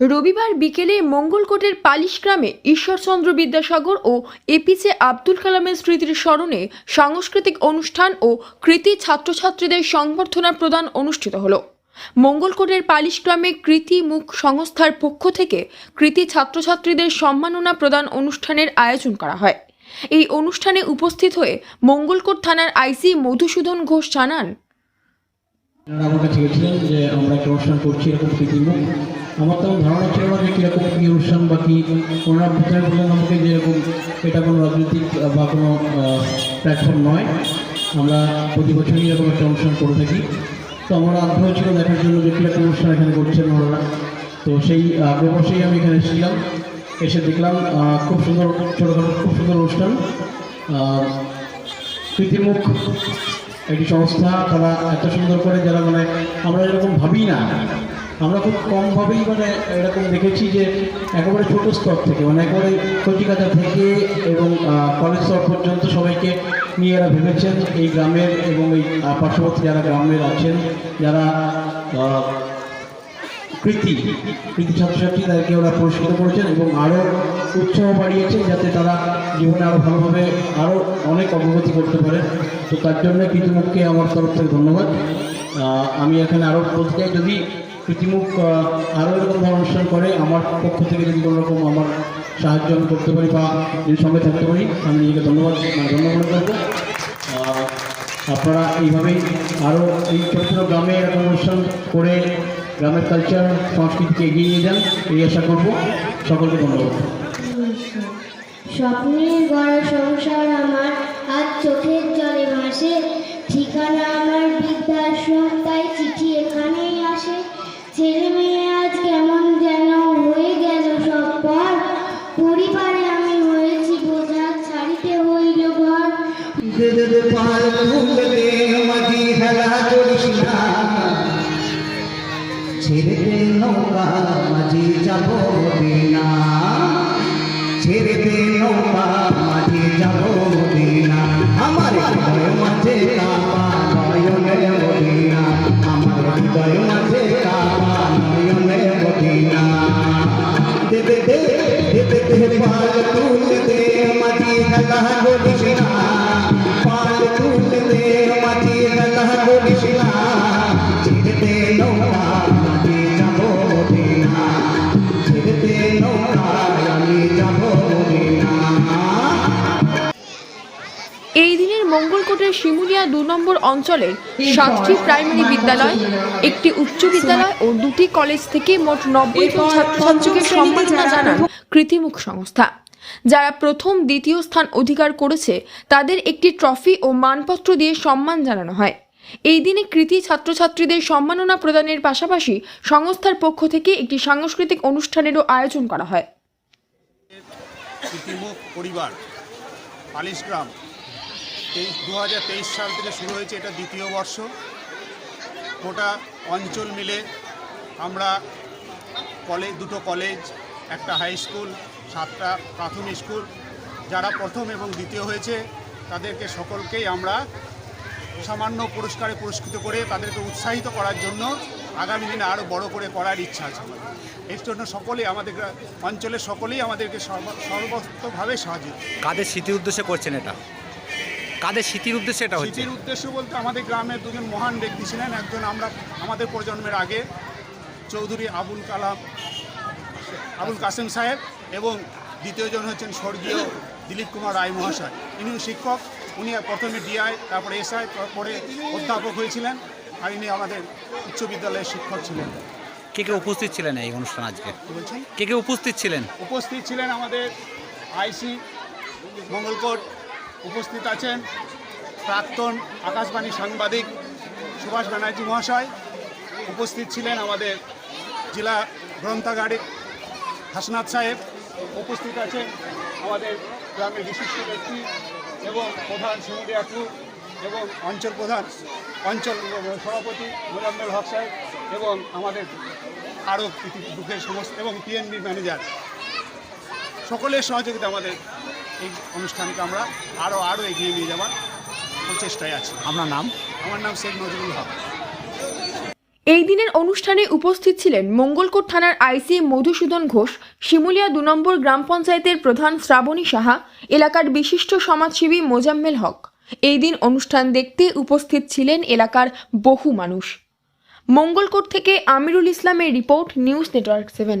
রবিবার বিকেলে মঙ্গলকোটের পালিশ গ্রামে ঈশ্বরচন্দ্র বিদ্যাসাগর ও এপিজে আব্দুল কালামের স্মৃতির স্মরণে সাংস্কৃতিক অনুষ্ঠান ও কৃতি ছাত্রছাত্রীদের সংবর্ধনা প্রদান অনুষ্ঠিত হলো। মঙ্গলকোটের পালিশ গ্রামে কৃতি মুখ সংস্থার পক্ষ থেকে কৃতি ছাত্রছাত্রীদের সম্মাননা প্রদান অনুষ্ঠানের আয়োজন করা হয়। এই অনুষ্ঠানে উপস্থিত হয়ে মঙ্গলকোট থানার আইসি মধুসূদন ঘোষ জানান আপনারা আমার যে আমরা একটা অনুষ্ঠান করছি এরকম প্রীতিমুখ আমার তেমন ধারণা ছিল না যে কীরকম কী অনুষ্ঠান বা কী ওনারা প্রচার করলেন আমাকে যে এরকম এটা কোনো রাজনৈতিক বা কোনো প্ল্যাটফর্ম নয়। আমরা প্রতি বছরই এরকম একটা অনুষ্ঠান করে থাকি। তো আমার আগ্রহ ছিল দেখার জন্য যে কীরকম অনুষ্ঠান এখানে করছেন ওনারা। তো সেই আগ্রহবশেই আমি এখানে এসেছিলাম। এসে দেখলাম খুব সুন্দর ছোটোখাটো, খুব সুন্দর অনুষ্ঠান। প্রীতিমুখ একটি সংস্থা তারা এত সুন্দর করে যারা মানে আমরা এরকম ভাবি না। আমরা খুব কমভাবেই মানে এরকম দেখেছি যে একেবারে ছোট স্তর থেকে মানে একেবারে কচিকাতা থেকে এবং কলেজ স্তর পর্যন্ত সবাইকে নিয়ে এরা ভেবেছেন। এই গ্রামের এবং এই পার্শ্ববর্তী যারা গ্রামের আছেন, যারা কৃতি কৃতি ছাত্রছাত্রী তাদেরকে ওরা পুরস্কৃত করেছেন এবং আরও উৎসাহ বাড়িয়েছেন যাতে তারা জীবনে আরও ভালোভাবে আরও অনেক অগ্রগতি করতে পারে। তো তার জন্য কৃতিমুখকে আমার তরফ থেকে ধন্যবাদ। আমি এখানে আরও বলতে চাই, যদি কৃতিমুখ আরও এরকম অনুষ্ঠান করে আমার পক্ষ থেকে যদি কোনো রকম আমার সাহায্য আমি করতে পারি বা এর সঙ্গে থাকতে পারি, আমি নিজেকে ধন্যবাদ মানে ধন্যবাদ করব আপনারা এইভাবেই আরও এই ছোটো ছোটো গ্রামে এরকম অনুষ্ঠান করে গ্রামের কালচার সংস্কৃতিকে এগিয়ে নিয়ে যান, এই আশা করব। সকলকে ধন্যবাদ। স্বপ্নের গড়া সংসার আমার, আজ চোখের জলে ভাসে। ঠিকানা আমার বৃদ্ধাশ্রম তাই চিঠি এখানেই আসে। ছেলে দে দে এই দিনের মঙ্গলকোটের শিমুলিয়া দু নম্বর অঞ্চলের সাতটি প্রাইমারি বিদ্যালয় একটি উচ্চ বিদ্যালয় ও দুটি কলেজ থেকে মোট নব্বই জন ছাত্রছাত্রীকে সম্মাননা জানান কৃতিমুখ সংস্থা। যারা প্রথম দ্বিতীয় স্থান অধিকার করেছে তাদের একটি ট্রফি ও মানপত্র দিয়ে সম্মান জানানো হয়। এই দিনে কৃতি ছাত্রছাত্রীদের সম্মাননা প্রদানের পাশাপাশি সংস্থার পক্ষ থেকে একটি সাংস্কৃতিক অনুষ্ঠানেরও আয়োজন করা হয়। কৃতিমুখ পরিবার পালিশ গ্রাম। তেইশ দু সাল থেকে শুরু হয়েছে এটা দ্বিতীয় বর্ষ। গোটা অঞ্চল মিলে আমরা কলেজ দুটো কলেজ, একটা হাই স্কুল, সাতটা প্রাথমিক স্কুল, যারা প্রথম এবং দ্বিতীয় হয়েছে, তাদেরকে সকলকেই আমরা সামান্য পুরস্কারে পুরস্কৃত করে তাদেরকে উৎসাহিত করার জন্য আগামী দিনে আরও বড় করে করার ইচ্ছা আছে এর জন্য সকলেই আমাদের অঞ্চলের সকলেই আমাদেরকে সর্ব- সর্বতভাবে সাহায্য কাদের স্মৃতির উদ্দেশ্যে করছেন এটা? কাদের স্মৃতির উদ্দেশ্যে এটা হচ্ছে? স্মৃতির উদ্দেশ্য বলতে আমাদের গ্রামের দুজন মহান ব্যক্তি ছিলেন। একজন আমরা আমাদের প্রজন্মের আগে চৌধুরী আবুল কালাম আবুল কাসেম সাহেব এবং দ্বিতীয়জন হচ্ছেন স্বর্গীয় দিলীপ কুমার রায় মহাশয়। ইনিও শিক্ষক উনি প্রথমে ডিআই তারপরে এসআই তারপরে অধ্যাপক হয়েছিলেন আর ইনি আমাদের উচ্চ বিদ্যালয়ের শিক্ষক ছিলেন। কে কে উপস্থিত ছিলেন এই অনুষ্ঠান আজকে? বলছেন? কে কে উপস্থিত ছিলেন? উপস্থিত ছিলেন আমাদের আইসি মঙ্গলকোট উপস্থিত আছেন প্রাক্তন আকাশবাণী সাংবাদিক সুভাষ ব্যানার্জি মহাশয়। উপস্থিত ছিলেন আমাদের জেলা গ্রন্থাগারিক হাসনাথ সাহেব। উপস্থিত আছেন আমাদের গ্রামের বিশিষ্ট ব্যক্তি এবং প্রধান সুমদি আকু এবং অঞ্চল প্রধান, অঞ্চল সভাপতি মোজাম্মেল হক সাহেব এবং আমাদের আরও দুঃখের সমস্ত এবং পিএনবি ম্যানেজার সকলের সহযোগিতা আমাদের এই অনুষ্ঠানকে আমরা আরও আরও এগিয়ে নিয়ে যাওয়ার প্রচেষ্টায় আছি। আপনার নাম? আমার নাম শেখ নজরুল হক। এই দিনের অনুষ্ঠানে উপস্থিত ছিলেন মঙ্গলকোট থানার আইসি মধুসূদন ঘোষ শিমুলিয়া দু নম্বর গ্রাম পঞ্চায়েতের প্রধান শ্রাবণী সাহা এলাকার বিশিষ্ট সমাজসেবী মোজাম্মেল হক। এই দিন অনুষ্ঠান দেখতে উপস্থিত ছিলেন এলাকার বহু মানুষ। মঙ্গলকোট থেকে আমিরুল ইসলামের report news network seven.